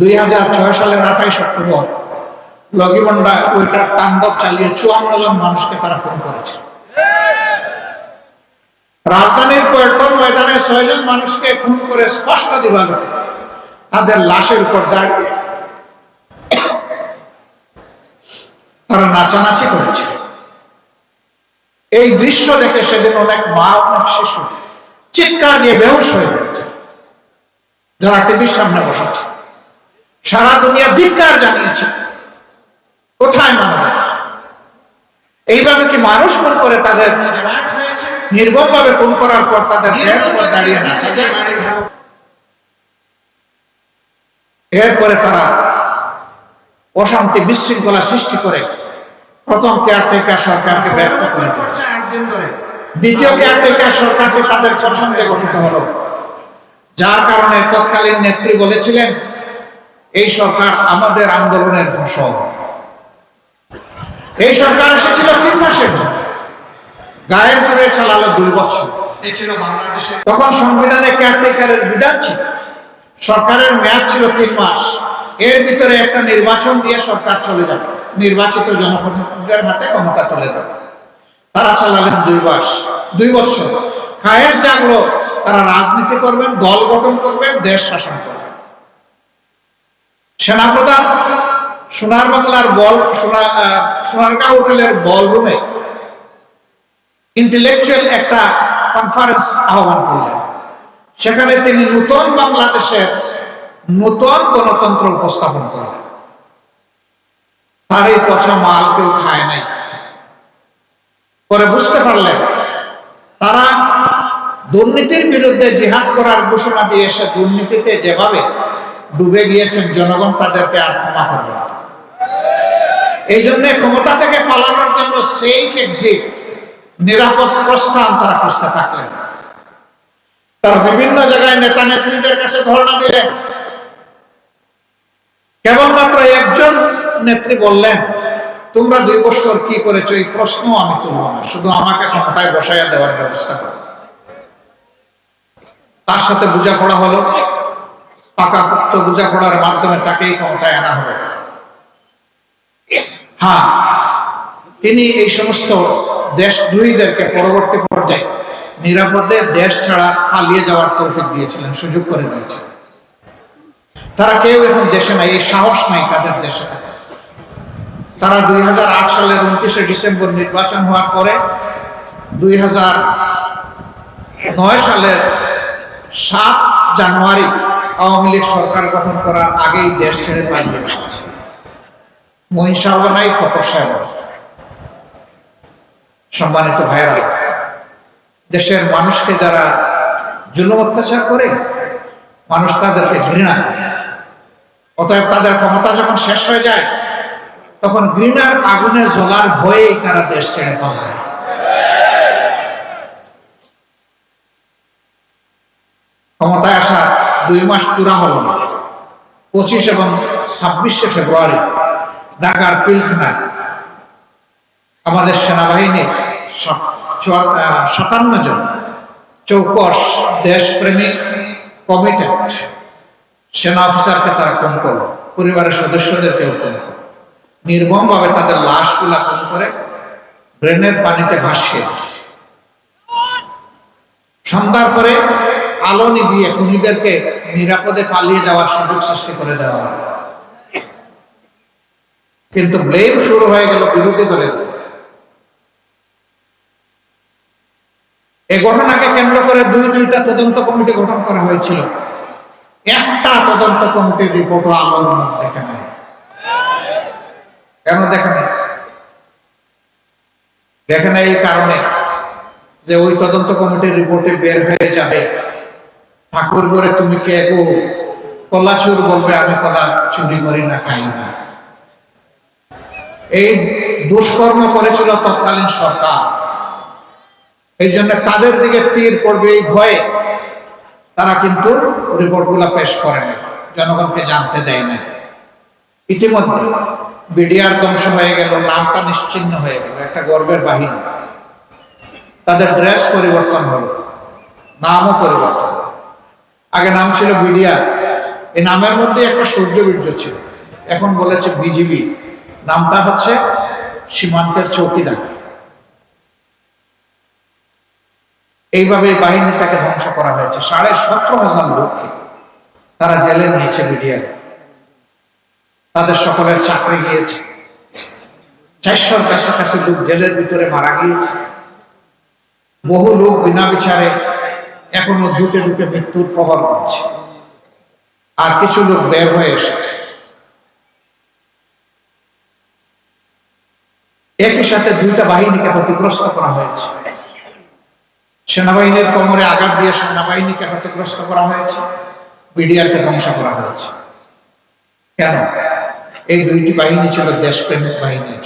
দুই হাজার ছয় সালের আঠাইশ অক্টোবর লগিবন্ডা ওইটার তাণ্ডব চালিয়ে চুয়ান্ন জন মানুষকে তারা খুন করেছে। রাজধানীর পল্টন ময়দানে ছয়জন মানুষকে খুন করে স্পষ্ট তাদের লাশের উপর দাঁড়িয়ে তারা নাচানাচি করেছে। এই দৃশ্য দেখে সেদিন অনেক মা অনেক শিশু চিৎকার দিয়ে বেহুশ হয়ে পড়েছে। যারা টিভির সামনে বসেছে। সারা দুনিয়া ধিক্কার জানিয়েছে। কোথায় মানবতা এইভাবে কি মানুষ কোন করে তাদের? নির্মম ভাবে কোন করার পর তাদের এরপরে তারা অশান্তি বিশৃঙ্খলা সৃষ্টি করে প্রথম কেয়ারটেকার সরকারকে ব্যর্থ করে দ্বিতীয় কেয়ারটেকার সরকারকে তাদের পছন্দে গঠিত হলো। যার কারণে তৎকালীন নেত্রী বলেছিলেন এই সরকার আমাদের আন্দোলনের ফসল। এই সরকার এসেছিল তিন মাসের জন্য। গায়ের জোরে চালালো দুই বছর। এই ছিল বাংলাদেশের তখন সংবিধানে কেয়ারটেকারের বিধান ছিল। সরকারের মেয়াদ ছিল তিন মাস। এর ভিতরে একটা নির্বাচন দিয়ে সরকার চলে যাবে। নির্বাচিত জনগণদের হাতে ক্ষমতা তুলে দেবে। তারা চালালেন দুই মাস দুই বছর। খায়েশ জাগলো তারা রাজনীতি করবেন দল গঠন করবেন দেশ শাসন করবেন। সেনাপ্রধান, সোনার বাংলার বল, সোনা সোনারগাঁও হোটেলের বলরুমে ইন্টেলেকচুয়াল একটা কনফারেন্স আহ্বান করলেন। সেখানে তিনি নতুন বাংলাদেশের নতুন গণতন্ত্র উপস্থাপন করলেন। তার এই পচা মাল কেউ খায় নাই। পরে বুঝতে পারলেন, তারা দুর্নীতির বিরুদ্ধে জিহাদ করার ঘোষণা দিয়ে এসে দুর্নীতিতে যেভাবে ডুবে গিয়েছেন, জনগণ তাদেরকে আর ক্ষমা করবে না। এই জন্য ক্ষমতা থেকে পালানোর জন্য সেফ এক্সিট নিরাপদ প্রস্থান তারা খুঁজতে থাকলেন। তারা বিভিন্ন জায়গায় নেতা নেত্রীদের কাছে ধর্ণা দিলেন। কেবলমাত্র একজন নেত্রী বললেন, তোমরা দুই বছর কি করেছ? এই প্রশ্ন আমি তুলব না। শুধু আমাকে ক্ষমতায় বসাইয়া দেওয়ার ব্যবস্থা করো। তার সাথে বোঝাপড়া হলো পাকাপোক্ত বোঝাপড়ার মাধ্যমে তাকেই ক্ষমতায় আনা হবে। হ্যাঁ তিনি এই সমস্ত দেশদ্রোহীদেরকে পরবর্তী পর্যায়ে নিরাপদে দেশ ছাড়া পালিয়ে যাওয়ার তৌফিক দিয়েছিলেন, সুযোগ করে দিয়েছিলেন। তারা কেউ এখন দেশে নাই, এই সাহস নাই তাদের দেশে তারা দুই হাজার আট সালের উনত্রিশে ডিসেম্বর নির্বাচন হওয়ার পরে দুই হাজার নয় সালের সাত জানুয়ারি আওয়ামী লীগ সরকার গঠন করার আগেই দেশ ছেড়ে পালিয়ে মহিন সাহেব নাই ফকর সাহেব। সম্মানিত ভাইয়েরা, দেশের মানুষকে যারা জুলুম অত্যাচার করে, মানুষ তাদেরকে ঘৃণা করে। অতএব তাদের ক্ষমতা যখন শেষ হয়ে যায়, তখন ঘৃণার আগুনে জ্বলার ভয়েই তারা দেশ ছেড়ে পালায়। ক্ষমতায় আসা দুই মাস পুরা হলো না। পঁচিশ এবং ছাব্বিশে ফেব্রুয়ারি ঢাকার পিলখানায় আমাদের সেনাবাহিনীর সাতান্ন জন চৌকস দেশপ্রেমিক কমিটেড সেনা অফিসারকে তারা খুন করল, পরিবারের সদস্যদেরকেও খুন করল। নির্মমভাবে তাদের লাশগুলা খুন করে ড্রেনের পানিতে ভাসিয়ে সন্ধ্যার পরে আলো নিভিয়ে খুনিদেরকে নিরাপদে পালিয়ে যাওয়ার সুযোগ সৃষ্টি করে দেওয়া। কিন্তু ব্লেম শুরু হয়ে গেল বিরোধী দলের। এই ঘটনাকে কেন্দ্র করে দুই, দুইটা তদন্ত কমিটি গঠন করা হয়েছিল। একটা তদন্ত কমিটির রিপোর্টও আলোর মুখ দেখে নাই। কেন দেখে নাই? দেখে নাই এই কারণে যে ওই তদন্ত কমিটির রিপোর্টে বের হয়ে যাবে ঠাকুর করে তুমি কে গো? কলা চুর বলবে, আমি কলা চুরি করি না, খাই না। এই দুষ্কর্ম করেছিল তৎকালীন সরকার। এই জন্য তাদের দিকে তীর পড়বে এই ভয়ে। তারা কিন্তু রিপোর্টগুলো পেশ করে না জনগণকে জানতে দেয় না ইতিমধ্যে বিডিআর ধ্বংস হয়ে গেল, নামটা নিশ্চিন্ন হয়ে গেল, একটা গর্বের বাহিনী। তাদের ড্রেস পরিবর্তন হলো, নামও পরিবর্তন। আগে নাম ছিল বিডিআর। এই নামের মধ্যে একটা সূর্যবীর্য ছিল। এখন বলেছে বিজিবি। নামটা হচ্ছে সীমান্তের চৌকিদার। এইভাবে বাহিনীটাকে ধ্বংস করা হয়েছে। সাড়ে সতেরো হাজার লোককে তারা জেলে নিয়েছে বিডিআর। তাদের সকলের চাকরি গিয়েছে। চারশোর কাছাকাছি লোক জেলের ভিতরে মারা গিয়েছে। বহু লোক বিনা বিচারে এখনও দুকে দুকে মৃত্যুর প্রহর করছে। আর কিছু লোক বের হয়ে এসেছে। একই সাথে দুইটা বাহিনীকে ক্ষতিগ্রস্ত করা হয়েছে। সেনাবাহিনীর কোমরে আঘাত দিয়ে সেনাবাহিনীকে ক্ষতিগ্রস্ত করা হয়েছে। বিডিআরকে ধ্বংস করা হয়েছে। কেন? এই দুইটি বাহিনী ছিল দেশপ্রেমিক বাহিনী